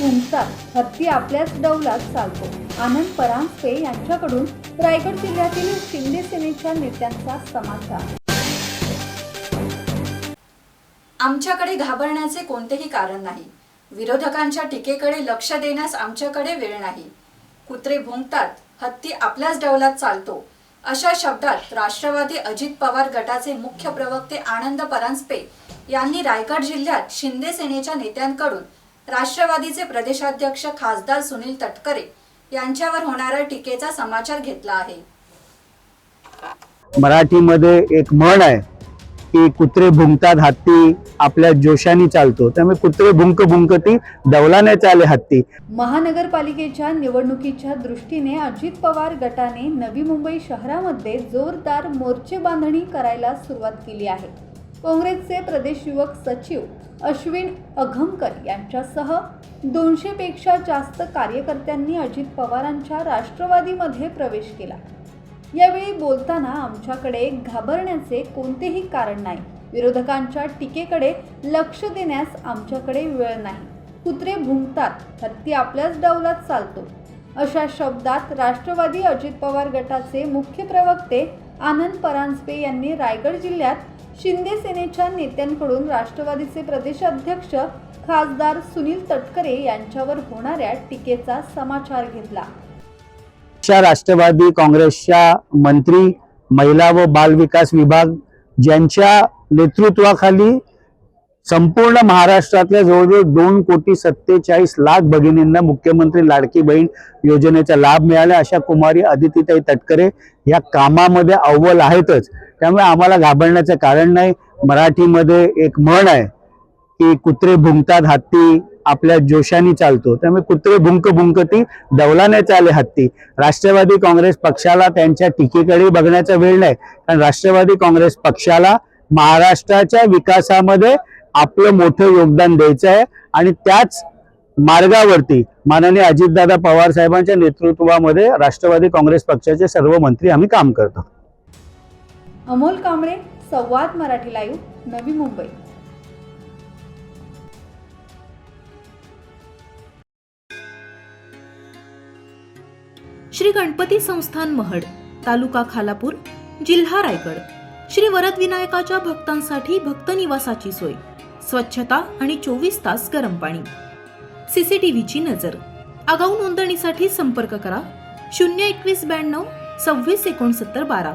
भुंकतात हत्ती आपल्याच डौलात चालतो. आनंद परांजपे यांच्याकडून रायगड जिल्ह्यातील शिंदे सेनेच्या नेत्यांचा समाचार. आमच्याकडे घाबरण्याचे कोणतेही कारण नाही. विरोधकांच्या टीकेकडे लक्ष देण्यास आमच्याकडे वेळ नाही. कुत्रे भुंकतात हत्ती आपल्याच डौलात चालतो. अशा शब्दात राष्ट्रवादी अजित पवार गटाचे मुख्य प्रवक्ते आनंद परांजपे यांनी रायगड जिल्ह्यात शिंदे सेनेच्या नेत्यांकडून राष्ट्रवादीचे प्रदेशाध्यक्ष खासदार सुनील तटकरे यांच्यावर होणाऱ्या टीकेचा समाचार घेतला आहे. मराठीमध्ये एक म्हण आहे की कुत्रे भुंकतात हत्ती आपल्या जोशाने चालतो. त्यामुळे कुत्रे भुंक भुंकती डवलाने चाले हत्ती. महानगरपालिकेच्या निवडणुकीच्या दृष्टीने अजित पवार गटाने नवी मुंबई शहरामध्ये जोरदार मोर्चे बांधणी करायला सुरुवात केली आहे. काँग्रेसचे प्रदेश युवक सचिव अश्विन अघमकर यांच्यासह दोनशेपेक्षा जास्त कार्यकर्त्यांनी अजित पवारांच्या राष्ट्रवादीमध्ये प्रवेश केला. यावेळी बोलताना आमच्याकडे घाबरण्याचे कोणतेही कारण नाही. विरोधकांच्या टीकेकडे लक्ष देण्यास आमच्याकडे वेळ नाही. कुत्रे भुंकतात हत्ती आपल्याच डौलात चालतो. अशा शब्दात राष्ट्रवादी अजित पवार गटाचे मुख्य प्रवक्ते आनंद परांजपे यांनी रायगड जिल्ह्यात शिंदे सेनेच्या नेत्यांकडून राष्ट्रवादीचे प्रदेशाध्यक्ष खासदार सुनील तटकरे यांच्यावर होणाऱ्या टीकेचा समाचार घेतला. राष्ट्रवादी काँग्रेसच्या मंत्री महिला व बाल विकास विभाग ज्यांच्या नेतृत्वाखाली संपूर्ण महाराष्ट्रातल्या जवळजवळ दोन कोटी सत्तेचाळीस लाख भगिनींना मुख्यमंत्री लाडकी बहीण योजनेचा लाभ मिळाला. अशा कुमारी अदितीताई तटकरे या कामामध्ये अव्वल आहेतच. त्यामुळे आम्हाला घाबरण्याचं कारण नाही. मराठीमध्ये एक म्हण आहे की कुत्रे भुंकतात हत्ती आपल्या जोशाने चालतो. त्यामुळे कुत्रे भुंक भुंकती दौलाने चाले हत्ती. राष्ट्रवादी काँग्रेस पक्षाला त्यांच्या टीकेकडे बघण्याचा वेळ नाही. कारण राष्ट्रवादी काँग्रेस पक्षाला महाराष्ट्राच्या विकासामध्ये आपलं मोठं योगदान द्यायचं आहे. आणि त्याच मार्गावरती माननीय अजितदादा पवार साहेबांच्या नेतृत्वामध्ये राष्ट्रवादी काँग्रेस पक्षाचे सर्व मंत्री आम्ही काम करतो. अमोल कांबळे संवाद मराठी लाईव्ह नवी मुंबई. श्री गणपती संस्थान महड तालुका खालापूर जिल्हा रायगड. श्री वरद विनायकाच्या भक्तांसाठी भक्त निवासाची सोय स्वच्छता आणि चोवीस तास गरम पाणी. सीसीटीव्हीची नजर. आगाऊ नोंदणीसाठी संपर्क करा शून्य एकवीस ब्याण्णव सव्वीस एकोणसत्तर बारा.